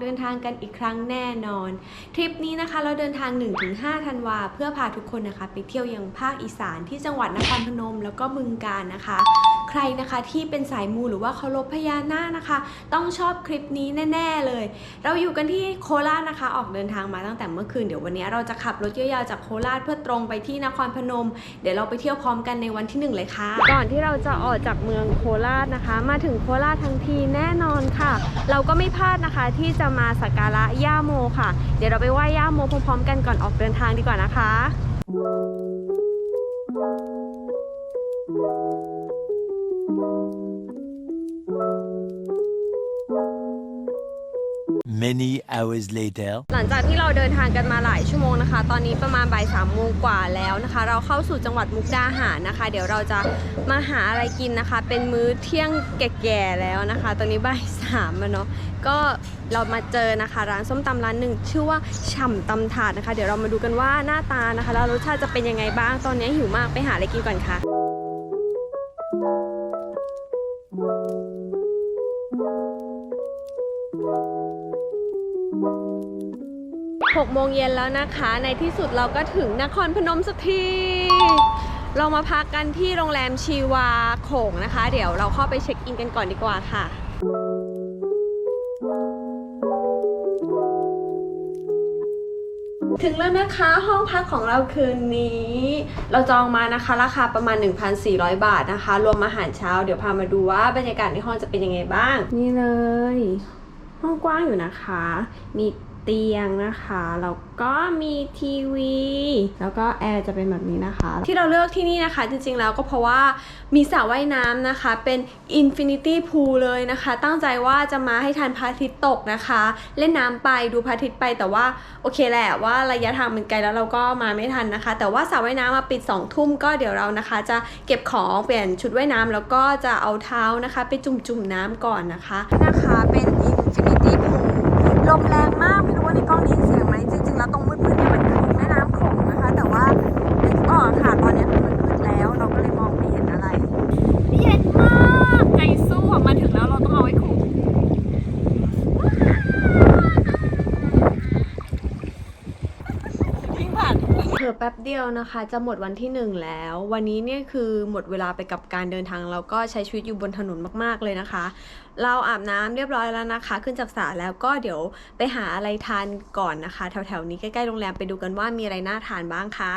เดินทางกันอีกครั้งแน่นอน ทริปนี้นะคะเราเดินทาง 1-5ธันวาเพื่อพาทุกคนนะคะ ไปเที่ยวยังภาคอีสานที่จังหวัดนครพนม แล้วก็บึงกาฬนะคะ รนะคะที่เป็นสายมูหรือว่าเคารพพญานาคนะคะ ต้องชอบคลิปนี้แน่ ๆเลย เราอยู่กันที่โคราชนะคะ ออกเดินทางมาตั้งแต่เมื่อคืนเดี๋ยววันนี้เราจะขับรถยาวๆจากโคราชเพื่อตรงไปที่นครพนม เดี๋ยวเราไปเที่ยวพร้อมกันในวันที่หนึ่งเลยค่ะ ก่อนที่เราจะออกจากเมืองโคราชนะคะ มาถึงโคราชทั้งทีแน่นอนค่ะ เราก็ไม่พลาดนะคะที่จะมาสักการะย่าโมค่ะ เดี๋ยวเราไปไหว้ย่าโมพร้อมๆ กันก่อนออกเดินทางดีกว่านะคะ Many hours later. หลังจากที่เราเดินทางกันมาหลายชั่วโมงนะคะ ตอนนี้ประมาณบ่ายสามโมงกว่าแล้วนะคะ เราเข้าสู่จังหวัดมุกดาหารนะคะ เดี๋ยวเราจะมาหาอะไรกินนะคะ เป็นมื้อเที่ยงแก่ๆแล้วนะคะ ตอนนี้บ่ายสามแล้วเนาะ ก็เรามาเจอนะคะ ร้านส้มตำร้านหนึ่งชื่อว่าฉ่ำตำถาดนะคะ เดี๋ยวเรามาดูกันว่าหน้าตานะคะ แล้วรสชาติจะเป็นยังไงบ้าง ตอนนี้หิวมากไปหาอะไรกินก่อนค่ะ หกโมงเย็นแล้วนะคะ ในที่สุดเราก็ถึงนครพนมสักที เรามาพักกันที่โรงแรมชีวาโขงนะคะ เดี๋ยวเราเข้าไปเช็คอินกันก่อนดีกว่าค่ะถึงแล้วนะคะห้องพักของเราคืนนี้ เราจองมานะคะ ราคาประมาณ 1,400 บาทนะคะ รวมอาหารเช้า เดี๋ยวพามาดูว่าบรรยากาศในห้องจะเป็นยังไงบ้าง นี่เลย ห้องกว้างอยู่นะคะ มี เตียงนะคะแล้วก็มีทีวี แล้วก็แอร์จะเป็นแบบนี้นะคะ ที่เราเลือกที่นี่นะคะ จริงๆแล้วก็เพราะว่ามีสระว่ายน้ำนะคะ เป็น Infinity Pool เลยนะคะ ตั้งใจว่าจะมาให้ทันพระอาทิตย์ตกนะคะ เล่นน้ำไปดูพระอาทิตย์ไปแต่ว่าโอเคแหละว่าระยะทางมันไกลแล้วเราก็มาไม่ทันนะคะ แต่ว่าสระว่ายน้ำมาปิด2ทุ่มก็เดี๋ยวเรานะคะ จะเก็บของเปลี่ยนชุดว่ายน้ำแล้วก็จะเอาเท้านะคะ ไปจุ่มๆน้ำก่อนนะคะนะคะเป็น Infinity Pool ลมแรงมากไม่รู้ว่าในกล้องนี้เสียงไหมจริงๆแล้วตรงมืดๆเนี่ยมันคือแม่น้ำโขงนะคะ แต่ว่าในที่ออกอากาศตอนนี้คือมันมืดแล้ว เราก็เลยมองไม่เห็นอะไรเย็นมากใจสู้อะมาถึงแล้วเราต้องเอาไว้คุมเผลอแป๊บเดียวนะคะ จะหมดวันที่หนึ่งแล้ว วันนี้เนี่ยคือหมดเวลาไปกับการเดินทางแล้วก็ใช้ชีวิตอยู่บนถนนมากๆเลยนะคะ เราอาบน้ำเรียบร้อยแล้วนะคะ ขึ้นจากสระแล้วก็เดี๋ยวไปหาอะไรทานก่อนนะคะ แถวๆนี้ใกล้ๆโรงแรมไปดูกันว่ามีอะไรน่าทานบ้างค่ะ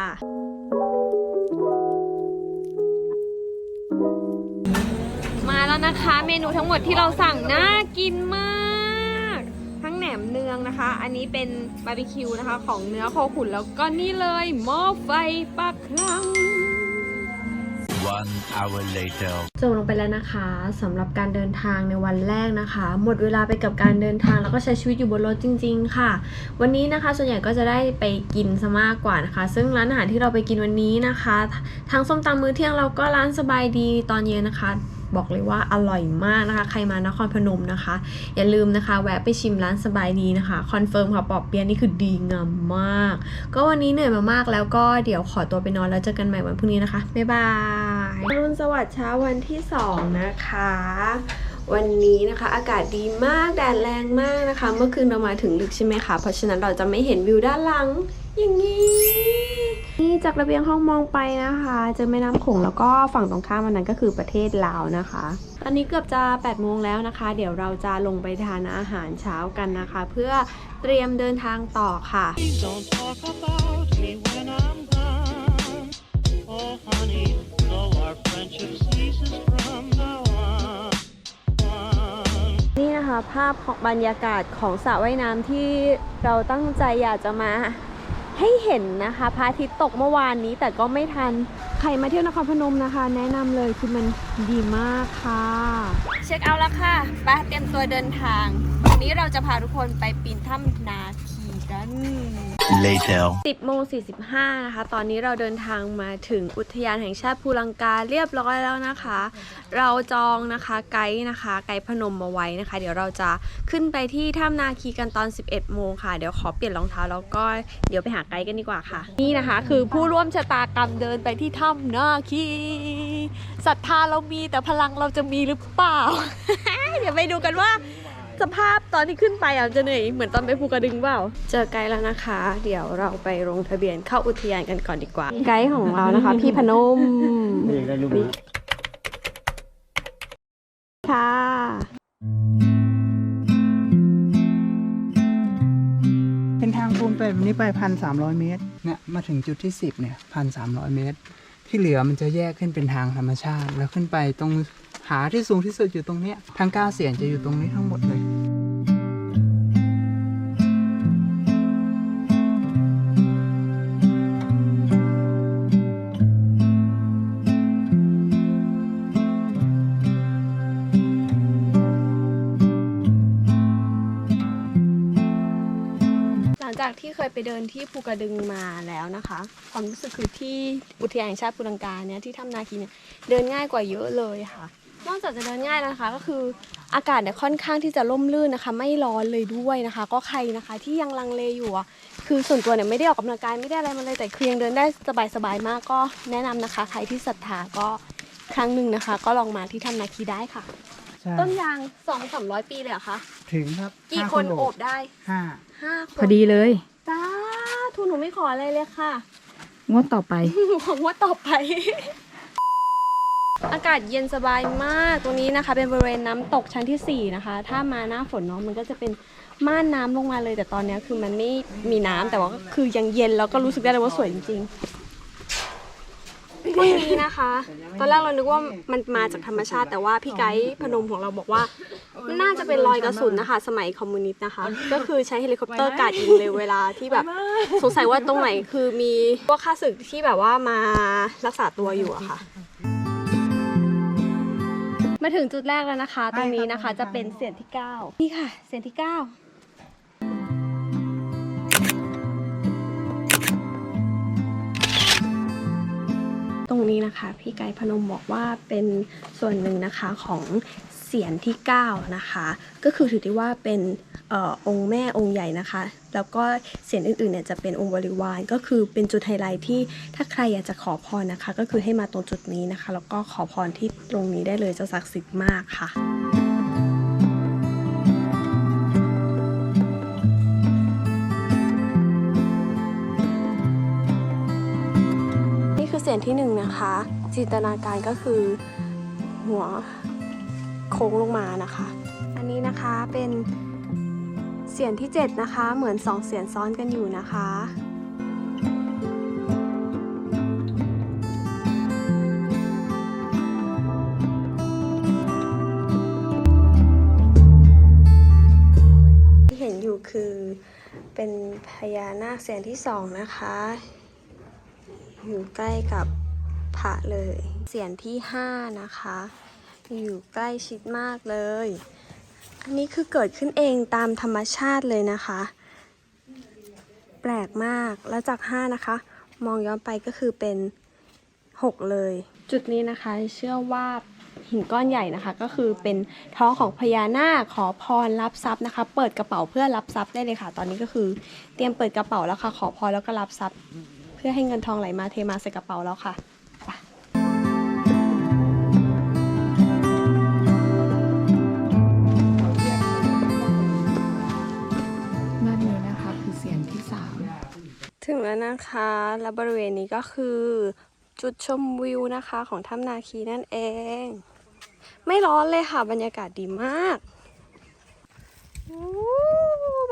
มาแล้วนะคะ เมนูทั้งหมดที่เราสั่งน่ากินมาก มเนืองนะคะ อันนี้เป็นบาร์บีคิวนะคะ ของเนื้อโคขุนแล้วก็นี่เลยหม้อไฟปักคลัง One hour later. จบลงไปแล้วนะคะสำหรับการเดินทางในวันแรกนะคะ หมดเวลาไปกับการเดินทางแล้วก็ใช้ชีวิตอยู่บนรถจริง ๆ ค่ะ วันนี้นะคะส่วนใหญ่ก็จะได้ไปกินซะมากกว่านะคะ ซึ่งร้านอาหารที่เราไปกินวันนี้นะคะ ทั้งส้มตำมื้อเที่ยงเราก็ร้านสบายดีตอนเย็นนะคะ บอกเลยว่าอร่อยมากนะคะ ใครมานครพนมนะคะ อย่าลืมนะคะ แวะไปชิมร้านสบายดีนะคะ คอนเฟิร์มค่ะปอบเปียะนี่คือดีงามมาก ก็วันนี้เหนื่อยมามากแล้วก็เดี๋ยวขอตัวไปนอนแล้วเจอกันใหม่วันพรุ่งนี้นะคะ บ๊ายบายรุณสวัสดิ์เช้าวันที่2นะคะวันนี้นะคะอากาศดีมากแดดแรงมากนะคะ เมื่อคืนเรามาถึงดึกใช่ไหมคะ เพราะฉะนั้นเราจะไม่เห็นวิวด้านหลังอย่างนี้ จากระเบียงห้องมองไปนะคะเจอแม่น้ำโขงแล้วก็ฝั่งตรงข้ามมันนั้นก็คือประเทศลาวนะคะ ตอนนี้เกือบจะ8โมงแล้วนะคะ เดี๋ยวเราจะลงไปทานอาหารเช้ากันนะคะ เพื่อเตรียมเดินทางต่อค่ะ Don't talk about me when I'm gone. Oh, honey, though our friendship ceases from now on. on. นี่นะคะภาพของบรรยากาศของสระว่ายน้ำที่เราตั้งใจอยากจะมา ให้เห็นนะคะพระอาทิตย์ตกเมื่อวานนี้แต่ก็ไม่ทัน ใครมาเที่ยวนครพนมนะคะ แนะนำเลยคือมันดีมากค่ะ เช็คเอาท์แล้วค่ะไปเตรียมตัวเดินทาง วันนี้เราจะพาทุกคนไปปีนถ้ำนาคี กัน Later. 10โมง45นะคะ ตอนนี้เราเดินทางมาถึงอุทยานแห่งชาติภูลังกาเรียบร้อยแล้วนะคะ เราจองนะคะไกด์นะคะ ไกด์พนมมาไว้นะคะ เดี๋ยวเราจะขึ้นไปที่ถ้ำนาคีกันตอน 11 โมงค่ะ เดี๋ยวขอเปลี่ยนรองเท้าแล้วก็เดี๋ยวไปหาไกด์กันดีกว่าค่ะ นี่นะคะ คือผู้ร่วมชะตากรรมเดินไปที่ถ้ำนาคีศรัทธาเรามีแต่พลังเราจะมีหรือเปล่า เดี๋ยวไปดูกันว่า สภาพตอนที่ขึ้นไปอะจะเหนื่อยเหมือนตอนไปภูกระดึงเปล่า เจอไกด์แล้วนะคะ เดี๋ยวเราไปลงทะเบียนเข้าอุทยานกันก่อนดีกว่า ไกด์ของเรานะคะ พี่พนมค่ะเป็นทางภูมิไปแบบนี้ไปพันสามร้อยเมตรเนี่ยมาถึงจุดที่สิบเนี่ยพันสามร้อยเมตร ที่เหลือมันจะแยกขึ้นเป็นทางธรรมชาติ แล้วขึ้นไปตรงหาที่สูงที่สุดอยู่ตรงเนี้ยทางก้าวเสียนจะอยู่ตรงนี้ทั้งหมดเลย ภูกระดึงมาแล้วนะคะ ความรู้สึกคือที่อุทยานแห่งชาติภูลังกาเนี่ยที่ถ้ำนาคีเนี่ยเดินง่ายกว่าเยอะเลยค่ะ นอกจากจะเดินง่ายนะคะ ก็คืออากาศเนี่ยค่อนข้างที่จะร่มรื่นนะคะ ไม่ร้อนเลยด้วยนะคะ ก็ใครนะคะที่ยังลังเลอยู่อะคือส่วนตัวเนี่ยไม่ได้ออกกำลังกายไม่ได้อะไรมาเลยแต่คือยังเดินได้สบายๆมากก็แนะนำนะคะ ใครที่ศรัทธาก็ครั้งหนึ่งนะคะ ก็ลองมาที่ถ้ำนาคีได้ค่ะใช่ต้นยางสองสามร้อยปีเลยเหรอคะถึงครับกี่ห้าคนโอบได้ห้าห้าคนพอดีเลยสาธุ หนูไม่ขออะไรเลยค่ะงวดต่อไปหวังว่าต่อไป อากาศเย็นสบายมากตรงนี้นะคะ เป็นบริเวณน้ำตกชั้นที่ 4 นะคะ ถ้ามาหน้าฝนเนาะมันก็จะเป็นม่านน้ำลงมาเลย แต่ตอนเนี้ยคือมันไม่มีน้ำแต่ว่าก็คือยังเย็นแล้วก็รู้สึกได้เลยว่าสวยจริงๆ วันนี้นะคะ ตอนแรกเรานึกว่ามันมาจากธรรมชาติ แต่ว่าพี่ไกด์พนมของเราบอกว่ามันน่าจะเป็นรอยกระสุนนะคะ สมัยคอมมิวนิสต์นะคะ ก็คือใช้เฮลิคอปเตอร์กาดยิงเลยเวลาที่แบบสงสัยว่าตรงไหนคือมีพวกข้าศึกที่แบบว่ามารักษาตัวอยู่อะค่ะ มาถึงจุดแรกแล้วนะคะ ตรงนี้นะคะจะเป็นเสียงที่ 9 นี่ค่ะเสียงที่ 9 ตรงนี้นะคะ พี่ไก่พนมบอกว่าเป็นส่วนหนึ่งนะคะของเสียนที่ 9 นะคะ ก็คือถือได้ว่าเป็นออองค์แม่องค์ใหญ่นะคะ แล้วก็เสียนอื่นๆเนี่ยจะเป็นองค์บริวาร ก็คือเป็นจุดไฮไลท์ที่ถ้าใครอยากจะขอพรนะคะ ก็คือให้มาตรงจุดนี้นะคะ แล้วก็ขอพรที่ตรงนี้ได้เลยจะศักดิ์สิทธิ์มากค่ะ ยงที่หนึ่งนะคะ จินตนาการก็คือหัวโค้งลงมานะคะ อันนี้นะคะเป็นเสียงที่ 7 นะคะ เหมือนสองเสียงซ้อนกันอยู่นะคะที่เห็นอยู่คือเป็นพญานาคเสียงที่สองนะคะ อยู่ใกล้กับพระเลย เสียงที่ 5 นะคะ อยู่ใกล้ชิดมากเลย อันนี้คือเกิดขึ้นเองตามธรรมชาติเลยนะคะ แปลกมากแล้วจาก 5 นะคะ มองย้อนไปก็คือเป็น 6 เลย จุดนี้นะคะเชื่อว่าหินก้อนใหญ่นะคะ ก็คือเป็นท้องของพญานาคขอพรรับทรัพย์นะคะ เปิดกระเป๋าเพื่อรับทรัพย์ได้เลยค่ะ ตอนนี้ก็คือเตรียมเปิดกระเป๋าแล้วค่ะ ขอพรแล้วก็รับทรัพย์ เพื่อให้เงินทองไหลมาเทมาใส่กระเป๋าแล้วค่ะไปด้านนี้นะคะคือเสียงที่สามถึงแล้วนะคะ และบริเวณนี้ก็คือ จุดชมวิวนะคะของถ้ำนาคีนั่นเอง ไม่ร้อนเลยค่ะบรรยากาศดีมากอู้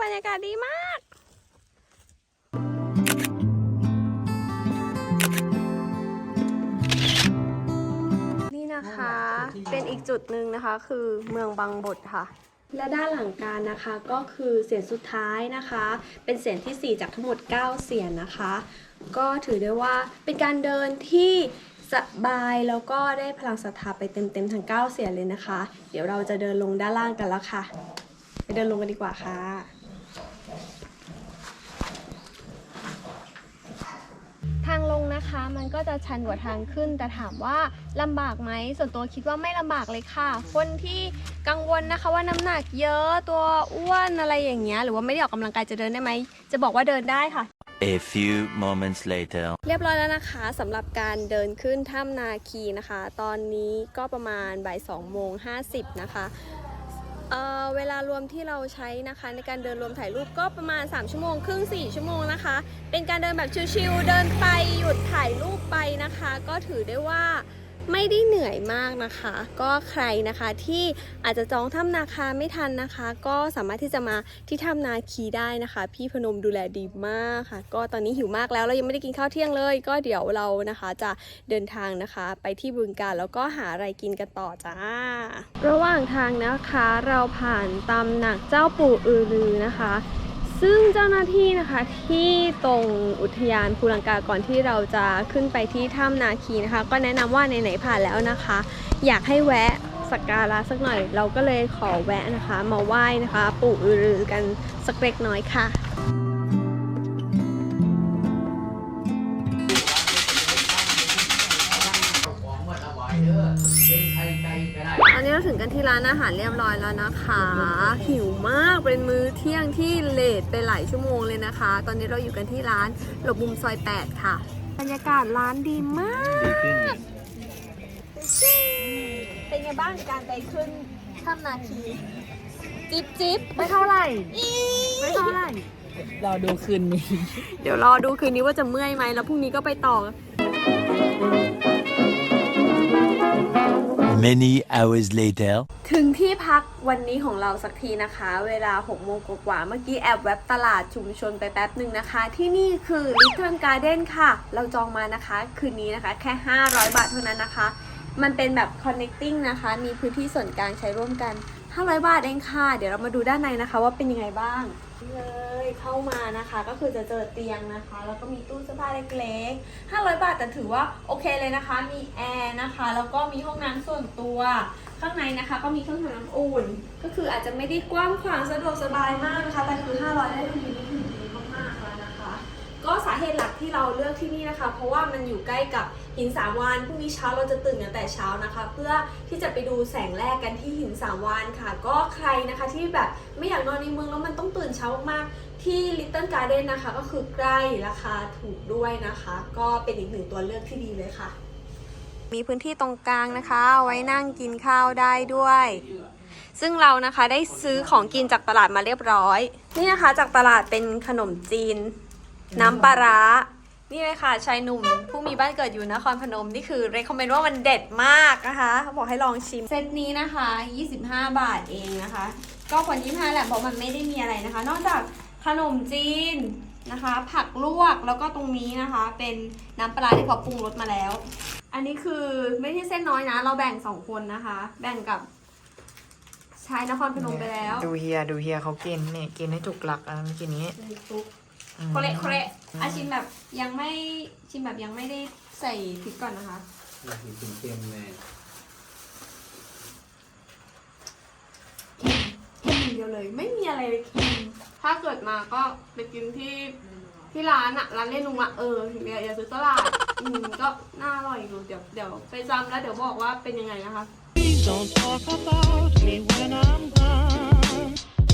บรรยากาศดีมาก นี่นะคะ เป็นอีกจุดหนึ่งนะคะ คือเมืองบางบดค่ะ และด้านหลังการนะคะก็คือเสียงสุดท้ายนะคะ เป็นเสียงทีสี่ 4 จากทั้งหมด 9 เสียงนะคะ ก็ถือได้ว่าเป็นการเดินที่สบายแล้วก็ได้พลังศรัทธาไปเต็มๆทั้ง9เสียงเลยนะคะ เดี๋ยวเราจะเดินลงด้านล่างกันแล้วค่ะไปเดินลงกันดีกว่าค่ะ ทางลงนะคะมันก็จะชันกว่าทางขึ้น แต่ถามว่าลำบากไหมส่วนตัวคิดว่าไม่ลำบากเลยค่ะ คนที่กังวลนะคะว่าน้ำหนักเยอะตัวอ้วนอะไรอย่างเงี้ยหรือว่าไม่ได้ออกกำลังกายจะเดินได้ไหมจะบอกว่าเดินได้ค่ะ A few moments later. เรียบร้อยแล้วนะคะสำหรับการเดินขึ้นถ้ำนาคีนะคะ ตอนนี้ก็ประมาณบ่าย2โมง50นะคะ เอ่อเวลารวมที่เราใช้นะคะในการเดินรวมถ่ายรูปก็ประมาณ 3 ชั่วโมงครึ่ง 4 ชั่วโมงนะคะ เป็นการเดินแบบชิลๆเดินไปหยุดถ่ายรูปไปนะคะ ก็ถือได้ว่า ไม่ได้เหนื่อยมากนะคะ ก็ใครนะคะที่อาจจะจองถ้ำนาคาไม่ทันนะคะ ก็สามารถที่จะมาที่ถ้ำนาคีได้นะคะ พี่พนมดูแลดีมากค่ะ ก็ตอนนี้หิวมากแล้วเรายังไม่ได้กินข้าวเที่ยงเลย ก็เดี๋ยวเรานะคะจะเดินทางนะคะ ไปที่บึงการแล้วก็หาอะไรกินกันต่อจ้า ระหว่างทางนะคะเราผ่านตำหนักเจ้าปู่อือรือนะคะ ซึ่งเจ้าหน้าที่นะคะที่ตรงอุทยานภูลังกาก่อนที่เราจะขึ้นไปที่ถ้ำนาคีนะคะ ก็แนะนำว่าไหนๆผ่านแล้วนะคะ อยากให้แวะสักการะสักหน่อย เราก็เลยขอแวะนะคะ มาไหว้นะคะ ปู่อือรือกันสักเล็กน้อยค่ะ กันที่ร้านอาหารเรียบร้อยแล้วนะคะ หิวมากเป็นมื้อเที่ยงที่เลทไปหลายชั่วโมงเลยนะคะ ตอนนี้เราอยู่กันที่ร้านหลบมุมซอย 8 ค่ะ บรรยากาศร้านดีมากเป็นไงบ้างการไปขึ้นถ้ำนาคีจิบจิบไม่เท่าไหร่อีไม่เท่าไหร่รอดูคืนนี้ เดี๋ยวรอดูคืนนี้ว่าจะเมื่อยไหมแล้วพรุ่งนี้ก็ไปต่อ Many hours later. ถึงที่พักวันนี้ของเราสักทีนะคะ เวลา6โมงกว่าเมื่อกี้แอบแวบตลาดชุมชนไปแป๊บหนึ่งนะคะ ที่นี่คือ Little Garden ค่ะ เราจองมานะคะ คืนนี้นะคะ แค่ 500 บาทเท่านั้นนะคะ มันเป็นแบบ connecting นะคะ มีพื้นที่ส่วนกลางใช้ร่วมกัน 500 บาทเองค่ะ เดี๋ยวเรามาดูด้านในนะคะว่าเป็นยังไงบ้างเลย เข้ามานะคะ ก็คือจะเจอเตียงนะคะ แล้วก็มีตู้เสื้อผ้าเล็กๆ 500 บาทแต่ถือว่าโอเคเลยนะคะ มีแอร์นะคะ แล้วก็มีห้องน้ำส่วนตัว ข้างในนะคะ ก็มีเครื่องทำน้ำอุ่น ก็คืออาจจะไม่ได้กว้างขวางสะดวกสบายมากนะคะ แต่คือ 500 ได้ทีนี่คือดีมากๆแล้วนะคะ ก็สาเหตุหลักที่เราเลือกที่นี่นะคะ เพราะว่ามันอยู่ใกล้กับ หินสามวานพรุ่งนี้เช้าเราจะตื่นกันแต่เช้านะคะ เพื่อที่จะไปดูแสงแรกกันที่หินสามวานค่ะ ก็ใครนะคะที่แบบไม่อยากนอนในเมืองแล้วมันต้องตื่นเช้ามากที่ Little Garden นะคะ ก็คือใกล้ราคาถูกด้วยนะคะ ก็เป็นอีกหนึ่งตัวเลือกที่ดีเลยค่ะ มีพื้นที่ตรงกลางนะคะ ไว้นั่งกินข้าวได้ด้วย ซึ่งเรานะคะได้ซื้อของกินจากตลาดมาเรียบร้อย นี่นะคะจากตลาดเป็นขนมจีน น้ำปลาร้า นี่เลยค่ะชายหนุ่มผู้มีบ้านเกิดอยู่นครพนม นี่คือ recommend ว่ามันเด็ดมากนะคะเขาบอกให้ลองชิม เซตนี้นะคะ 25 บาทเองนะคะ ก็ควร25แหละเพราะมันไม่ได้มีอะไรนะคะ นอกจากขนมจีนนะคะ ผักลวกแล้วก็ตรงนี้นะคะ เป็นน้ำปลาร้าที่เขาปรุงรสมาแล้ว อันนี้คือไม่ใช่เส้นน้อยนะ เราแบ่งสองคนนะคะ แบ่งกับชายนครพนมไปแล้ว ดูเฮียดูเฮียเขากินนี่กินให้ถูกหลักอะเมื่อกี้นี้เลยซุปอืม โคเละโคเละอาชิมแบบยังไม่ชิมแบบยังไม่ได้ใส่พริกก่อนนะคะเค็มๆเลยเค็มอย่างเดียวเลย ไม่มีอะไรเลยเค็มถ้าเกิดมาก็ไปกินที่ที่ร้านอะร้านเล่นุงอะเออถึงอย่าอย่าซื้อตลาดอืมก็น่าอร่อยอยู่เดี๋ยวเดี๋ยวไปจำแล้วเดี๋ยวบอกว่าเป็นยังไงนะคะ Please don't talk about me when I'm gone.